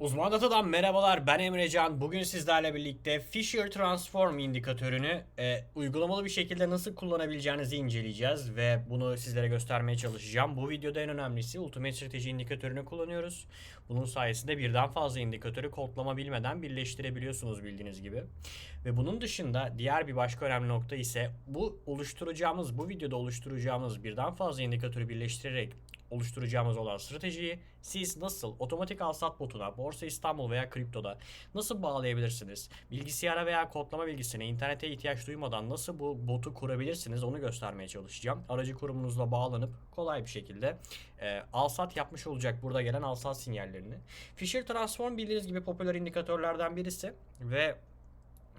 Uzman Data'dan merhabalar ben Emrecan. Bugün sizlerle birlikte Fisher Transform indikatörünü e, uygulamalı bir şekilde nasıl kullanabileceğinizi inceleyeceğiz ve bunu sizlere göstermeye çalışacağım. Bu videoda en önemlisi Ultimate Strateji indikatörünü kullanıyoruz. Bunun sayesinde birden fazla indikatörü kodlama bilmeden birleştirebiliyorsunuz bildiğiniz gibi. Ve bunun dışında diğer bir başka önemli nokta ise bu oluşturacağımız, bu videoda oluşturacağımız birden fazla indikatörü birleştirerek oluşturacağımız olan stratejiyi siz nasıl otomatik alsat botuna, Borsa İstanbul veya kriptoda nasıl bağlayabilirsiniz? Bilgisayara veya kodlama bilgisine, internete ihtiyaç duymadan nasıl bu botu kurabilirsiniz onu göstermeye çalışacağım. Aracı kurumunuzla bağlanıp kolay bir şekilde e, alsat yapmış olacak burada gelen alsat sinyallerini. Fisher Transform bildiğiniz gibi popüler indikatörlerden birisi ve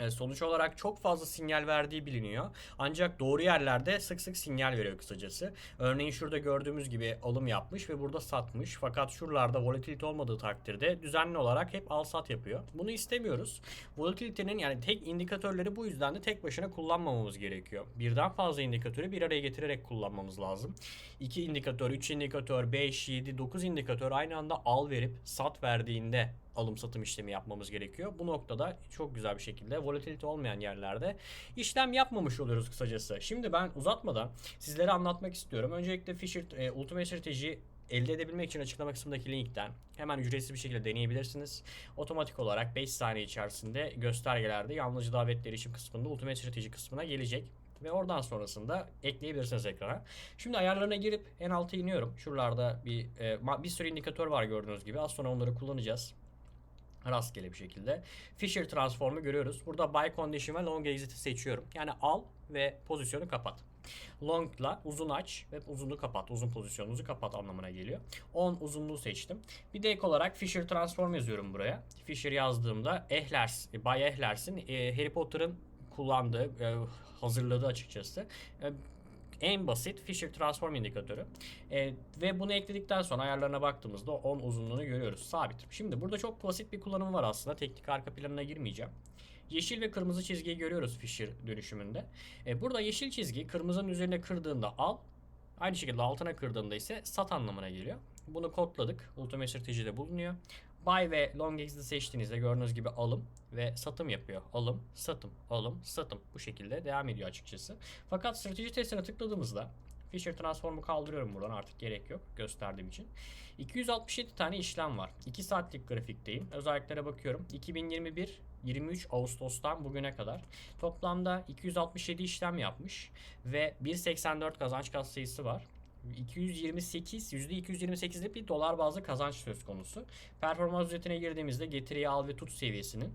Sonuç olarak çok fazla sinyal verdiği biliniyor. Ancak doğru yerlerde sık sık sinyal veriyor kısacası. Örneğin şurada gördüğümüz gibi alım yapmış ve burada satmış. Fakat şuralarda volatilite olmadığı takdirde düzenli olarak hep al sat yapıyor. Bunu istemiyoruz. Volatilitenin yani tek indikatörleri bu yüzden de tek başına kullanmamamız gerekiyor. Birden fazla indikatörü bir araya getirerek kullanmamız lazım. 2 indikatör, 3 indikatör, 5, 7, 9 indikatör aynı anda al verip sat verdiğinde alım satım işlemi yapmamız gerekiyor. Bu noktada çok güzel bir şekilde volatilite olmayan yerlerde işlem yapmamış oluyoruz kısacası. Şimdi ben uzatmadan sizlere anlatmak istiyorum. Öncelikle Fisher e, Ultimate Strateji elde edebilmek için açıklama kısmındaki linkten hemen ücretsiz bir şekilde deneyebilirsiniz. Otomatik olarak 5 saniye içerisinde göstergelerde yalnızca davetli erişim kısmında Ultimate Strateji kısmına gelecek ve oradan sonrasında ekleyebilirsiniz ekrana. Şimdi ayarlarına girip en alta iniyorum. Şuralarda bir e, bir sürü indikatör var gördüğünüz gibi. Az sonra onları kullanacağız rastgele bir şekilde. Fisher transformu görüyoruz. Burada buy condition ve long exit'i seçiyorum. Yani al ve pozisyonu kapat. Long'la uzun aç ve uzunluğu kapat. Uzun pozisyonunuzu kapat anlamına geliyor. 10 uzunluğu seçtim. Bir de ek olarak Fisher transform yazıyorum buraya. Fisher yazdığımda Ehlers, Bay Ehlers'in e, Harry Potter'ın kullandığı, e, hazırladığı açıkçası. En basit Fisher Transform indikatörü. E, ve bunu ekledikten sonra ayarlarına baktığımızda 10 uzunluğunu görüyoruz. Sabit. Şimdi burada çok basit bir kullanımı var aslında. Teknik arka planına girmeyeceğim. Yeşil ve kırmızı çizgiyi görüyoruz Fisher dönüşümünde. E, burada yeşil çizgi kırmızının üzerine kırdığında al. Aynı şekilde altına kırdığında ise sat anlamına geliyor. Bunu kodladık. Ultimate stratejide bulunuyor. Buy ve long exit seçtiğinizde gördüğünüz gibi alım ve satım yapıyor. Alım, satım, alım, satım. Bu şekilde devam ediyor açıkçası. Fakat strateji testine tıkladığımızda Fisher Transform'u kaldırıyorum buradan artık gerek yok gösterdiğim için. 267 tane işlem var. 2 saatlik grafikteyim. Özelliklere bakıyorum. 2021 23 Ağustos'tan bugüne kadar toplamda 267 işlem yapmış ve 1.84 kazanç kat sayısı var. 228 %228'lik bir dolar bazlı kazanç söz konusu. Performans ücretine girdiğimizde getiriyi al ve tut seviyesinin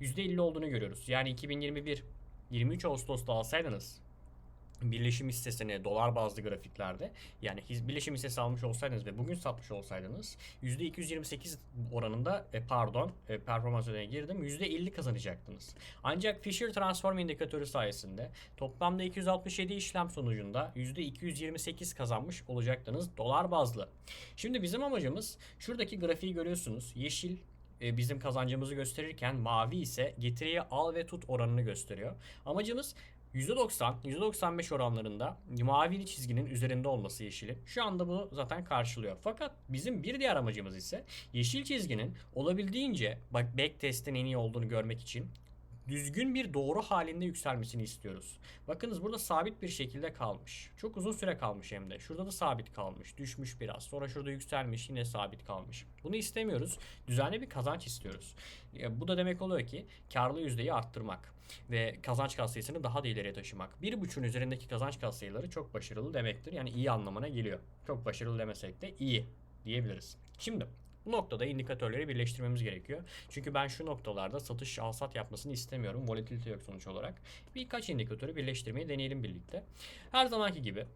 %50 olduğunu görüyoruz. Yani 2021 23 Ağustos'ta alsaydınız birleşim hissesini dolar bazlı grafiklerde yani birleşim hissesi almış olsaydınız ve bugün satmış olsaydınız %228 oranında e, pardon e, performans ödene girdim %50 kazanacaktınız. Ancak Fisher Transform indikatörü sayesinde toplamda 267 işlem sonucunda %228 kazanmış olacaktınız dolar bazlı. Şimdi bizim amacımız şuradaki grafiği görüyorsunuz. Yeşil e, bizim kazancımızı gösterirken mavi ise getiriye al ve tut oranını gösteriyor. Amacımız %90, %95 oranlarında mavili çizginin üzerinde olması yeşili. Şu anda bu zaten karşılıyor. Fakat bizim bir diğer amacımız ise yeşil çizginin olabildiğince bak back en iyi olduğunu görmek için düzgün bir doğru halinde yükselmesini istiyoruz. Bakınız burada sabit bir şekilde kalmış. Çok uzun süre kalmış hem de. Şurada da sabit kalmış. Düşmüş biraz. Sonra şurada yükselmiş yine sabit kalmış. Bunu istemiyoruz. Düzenli bir kazanç istiyoruz. Bu da demek oluyor ki karlı yüzdeyi arttırmak ve kazanç katsayısını daha da ileriye taşımak. Bir buçuğun üzerindeki kazanç katsayıları çok başarılı demektir. Yani iyi anlamına geliyor. Çok başarılı demesek de iyi diyebiliriz. Şimdi bu noktada indikatörleri birleştirmemiz gerekiyor. Çünkü ben şu noktalarda satış alsat yapmasını istemiyorum. Volatilite yok sonuç olarak. Birkaç indikatörü birleştirmeyi deneyelim birlikte. Her zamanki gibi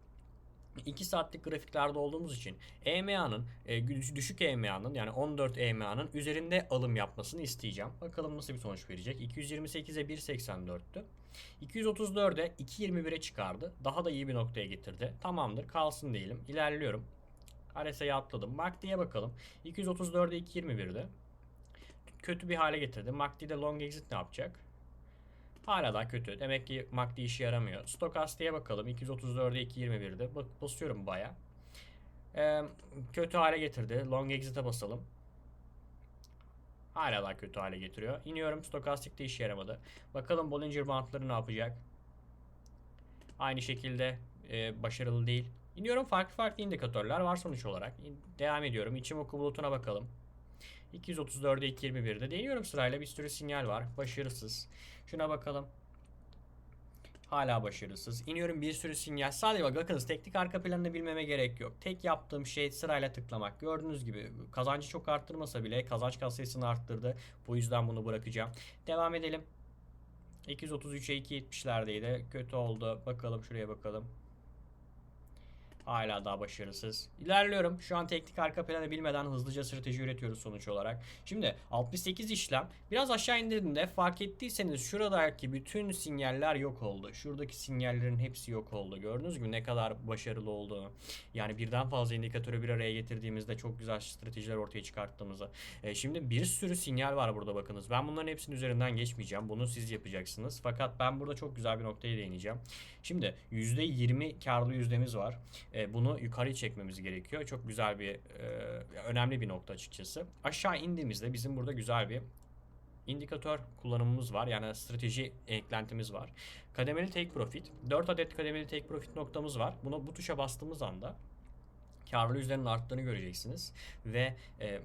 2 saatlik grafiklerde olduğumuz için EMA'nın e, düşük EMA'nın yani 14 EMA'nın üzerinde alım yapmasını isteyeceğim. Bakalım nasıl bir sonuç verecek. 228'e 1.84'tü. 234'e 2.21'e çıkardı. Daha da iyi bir noktaya getirdi. Tamamdır kalsın diyelim. İlerliyorum. RSI'ye atladım. MACD'ye bakalım. 234'e 2.21'de. Kötü bir hale getirdi. MACD'de long exit ne yapacak? Hala da kötü. Demek ki MACD işe yaramıyor. Stokastiğe bakalım. 234'e 2.21'de. Bak basıyorum baya. Ee, kötü hale getirdi. Long exit'e basalım. Hala daha kötü hale getiriyor. İniyorum. Stokastik de işe yaramadı. Bakalım Bollinger Bandları ne yapacak? Aynı şekilde e, başarılı değil. İniyorum. Farklı farklı indikatörler var sonuç olarak. Devam ediyorum. İçimoku bulutuna bakalım. 234'e 221'de deniyorum sırayla bir sürü sinyal var. Başarısız. Şuna bakalım. Hala başarısız. İniyorum bir sürü sinyal. Sadece bak bakınız teknik arka planını bilmeme gerek yok. Tek yaptığım şey sırayla tıklamak. Gördüğünüz gibi kazancı çok arttırmasa bile kazanç katsayısını arttırdı. Bu yüzden bunu bırakacağım. Devam edelim. 233'e 270'lerdeydi. Kötü oldu. Bakalım şuraya bakalım. Hala daha başarısız. İlerliyorum. Şu an teknik arka planı bilmeden hızlıca strateji üretiyoruz sonuç olarak. Şimdi 68 işlem. Biraz aşağı indirdiğimde fark ettiyseniz şuradaki bütün sinyaller yok oldu. Şuradaki sinyallerin hepsi yok oldu. Gördünüz mü ne kadar başarılı olduğunu. Yani birden fazla indikatörü bir araya getirdiğimizde çok güzel stratejiler ortaya çıkarttığımızı. E, şimdi bir sürü sinyal var burada bakınız. Ben bunların hepsinin üzerinden geçmeyeceğim. Bunu siz yapacaksınız. Fakat ben burada çok güzel bir noktaya değineceğim. Şimdi %20 karlı yüzdemiz var. E, bunu yukarı çekmemiz gerekiyor. Çok güzel bir e, önemli bir nokta açıkçası. Aşağı indiğimizde bizim burada güzel bir indikatör kullanımımız var. Yani strateji eklentimiz var. Kademeli take profit. 4 adet kademeli take profit noktamız var. Buna bu tuşa bastığımız anda karlı yüzlerin arttığını göreceksiniz. Ve e,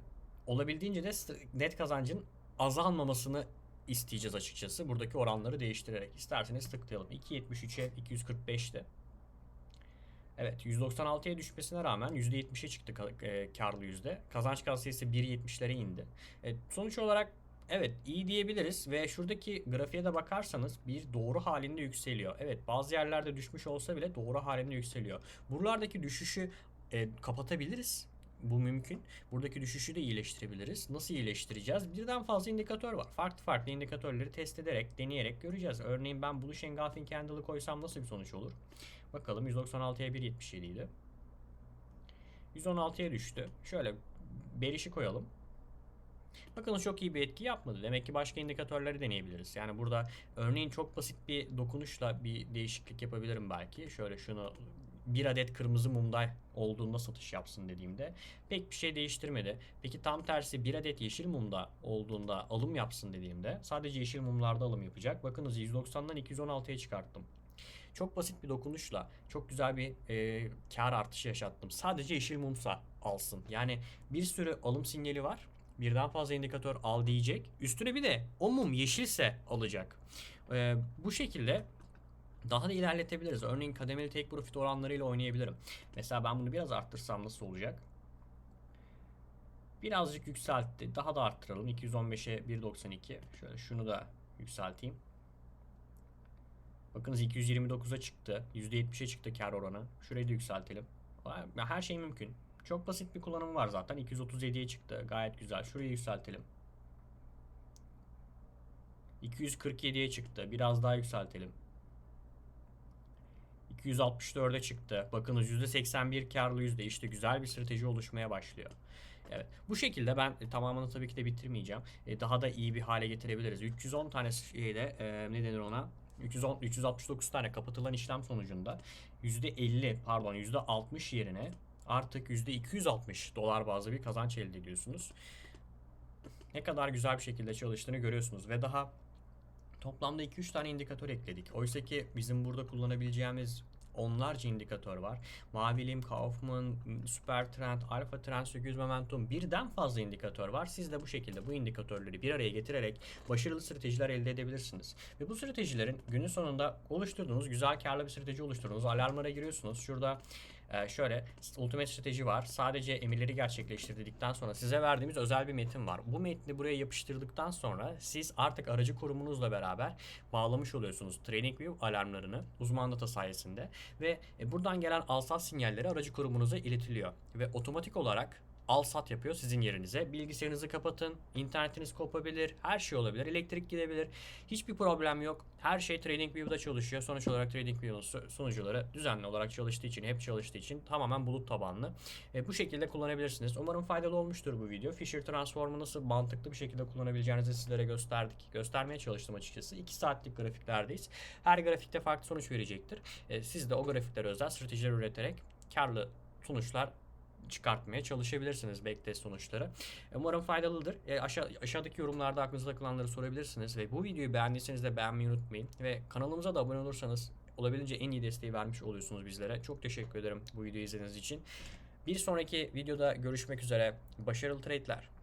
olabildiğince de net kazancın azalmamasını isteyeceğiz açıkçası. Buradaki oranları değiştirerek. İsterseniz tıklayalım. 2.73'e 245'te. Evet 196'ya düşmesine rağmen %70'e çıktı e, karlı yüzde. Kazanç katsayısı 1.70'lere indi. E, sonuç olarak evet iyi diyebiliriz ve şuradaki grafiğe de bakarsanız bir doğru halinde yükseliyor. Evet bazı yerlerde düşmüş olsa bile doğru halinde yükseliyor. Buralardaki düşüşü e, kapatabiliriz. Bu mümkün. Buradaki düşüşü de iyileştirebiliriz. Nasıl iyileştireceğiz? Birden fazla indikatör var. Farklı farklı indikatörleri test ederek, deneyerek göreceğiz. Örneğin ben Bullish Engulfing Candle'ı koysam nasıl bir sonuç olur? Bakalım 196'ya 1.77 idi. 116'ya düştü. Şöyle berişi koyalım. Bakın çok iyi bir etki yapmadı. Demek ki başka indikatörleri deneyebiliriz. Yani burada örneğin çok basit bir dokunuşla bir değişiklik yapabilirim belki. Şöyle şunu bir adet kırmızı mumda olduğunda satış yapsın dediğimde pek bir şey değiştirmedi. Peki tam tersi bir adet yeşil mumda olduğunda alım yapsın dediğimde sadece yeşil mumlarda alım yapacak. Bakınız 190'dan 216'ya çıkarttım. Çok basit bir dokunuşla çok güzel bir e, kar artışı yaşattım. Sadece yeşil mumsa alsın. Yani bir sürü alım sinyali var. Birden fazla indikatör al diyecek. Üstüne bir de o mum yeşilse alacak. E, bu şekilde daha da ilerletebiliriz. Örneğin kademeli tek profit oranlarıyla oynayabilirim. Mesela ben bunu biraz arttırsam nasıl olacak? Birazcık yükseltti. Daha da arttıralım. 215'e 1.92. Şöyle şunu da yükselteyim. Bakınız 229'a çıktı. %70'e çıktı kar oranı. Şurayı da yükseltelim. Her şey mümkün. Çok basit bir kullanımı var zaten. 237'ye çıktı. Gayet güzel. Şurayı yükseltelim. 247'ye çıktı. Biraz daha yükseltelim. 264'e çıktı. Bakınız %81 karlı yüzde. İşte güzel bir strateji oluşmaya başlıyor. Evet. Bu şekilde ben e, tamamını tabii ki de bitirmeyeceğim. E, daha da iyi bir hale getirebiliriz. 310 tane şeyle e, ne denir ona? 310 369 tane kapatılan işlem sonucunda %50 pardon %60 yerine artık %260 dolar bazlı bir kazanç elde ediyorsunuz. Ne kadar güzel bir şekilde çalıştığını görüyorsunuz ve daha toplamda 2-3 tane indikatör ekledik. Oysa ki bizim burada kullanabileceğimiz onlarca indikatör var. Mavilim, Kaufman, Super Trend, Alpha Trend, 800 Momentum birden fazla indikatör var. Siz de bu şekilde bu indikatörleri bir araya getirerek başarılı stratejiler elde edebilirsiniz. Ve bu stratejilerin günün sonunda oluşturduğunuz güzel karlı bir strateji oluşturduğunuz alarmlara giriyorsunuz. Şurada ee, şöyle ultimate strateji var. Sadece emirleri gerçekleştirdikten sonra size verdiğimiz özel bir metin var. Bu metni buraya yapıştırdıktan sonra siz artık aracı kurumunuzla beraber bağlamış oluyorsunuz TradingView alarmlarını uzman data sayesinde ve e, buradan gelen alsat sinyalleri aracı kurumunuza iletiliyor ve otomatik olarak al sat yapıyor sizin yerinize. Bilgisayarınızı kapatın, internetiniz kopabilir, her şey olabilir, elektrik gidebilir. Hiçbir problem yok. Her şey TradingView'da çalışıyor. Sonuç olarak TradingView'un sunucuları düzenli olarak çalıştığı için, hep çalıştığı için tamamen bulut tabanlı. E, bu şekilde kullanabilirsiniz. Umarım faydalı olmuştur bu video. Fisher Transform'u nasıl mantıklı bir şekilde kullanabileceğinizi sizlere gösterdik. Göstermeye çalıştım açıkçası. 2 saatlik grafiklerdeyiz. Her grafikte farklı sonuç verecektir. E, siz de o grafiklere özel stratejiler üreterek karlı sonuçlar çıkartmaya çalışabilirsiniz backtest sonuçları. Umarım faydalıdır. E, aşağı, aşağıdaki yorumlarda aklınıza takılanları sorabilirsiniz ve bu videoyu beğendiyseniz de beğenmeyi unutmayın ve kanalımıza da abone olursanız olabildiğince en iyi desteği vermiş oluyorsunuz bizlere. Çok teşekkür ederim bu videoyu izlediğiniz için. Bir sonraki videoda görüşmek üzere. Başarılı trade'ler.